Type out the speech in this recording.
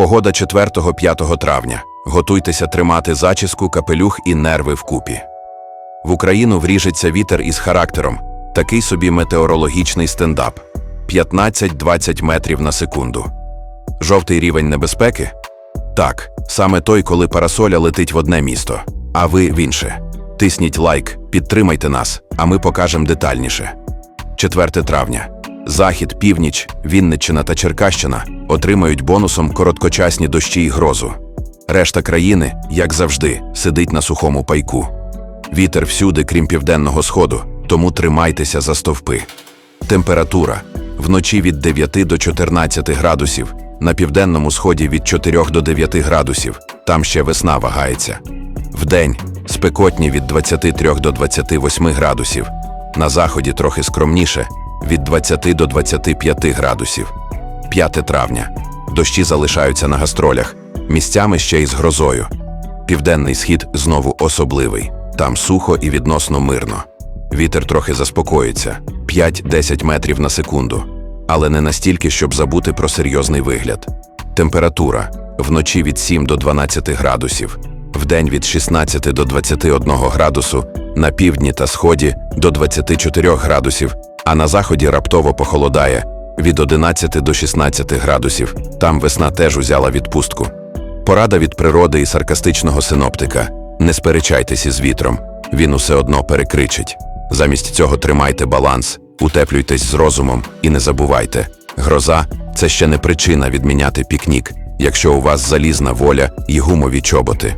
Погода 4-5 травня. Готуйтеся тримати зачіску, капелюх і нерви вкупі. В Україну вріжеться вітер із характером. Такий собі метеорологічний стендап 15-20 метрів на секунду. Жовтий рівень небезпеки? Так, саме той, коли парасоля летить в одне місто, а ви в інше. Тисніть лайк, підтримайте нас, а ми покажемо детальніше. 4 травня. Захід, північ, Вінниччина та Черкащина отримають бонусом короткочасні дощі й грозу. Решта країни, як завжди, сидить на сухому пайку. Вітер всюди, крім південного сходу, тому тримайтеся за стовпи. Температура вночі від 9 до 14 градусів, на південному сході від 4 до 9 градусів, там ще весна вагається. Вдень спекотні від 23 до 28 градусів, на заході трохи скромніше від 20 до 25 градусів. 5 травня. Дощі залишаються на гастролях, місцями ще й з грозою. Південний схід знову особливий. Там сухо і відносно мирно. Вітер трохи заспокоїться 5-10 метрів на секунду, але не настільки, щоб забути про серйозний вигляд. Температура вночі від 7 до 12 градусів, вдень від 16 до 21 градусу, на півдні та сході до 24 градусів, а на заході раптово похолодає від 11 до 16 градусів. Там весна теж узяла відпустку. Порада від природи і саркастичного синоптика. Не сперечайтесь із вітром, він усе одно перекричить. Замість цього тримайте баланс, утеплюйтесь з розумом і не забувайте. Гроза це ще не причина відміняти пікнік, якщо у вас залізна воля і гумові чоботи.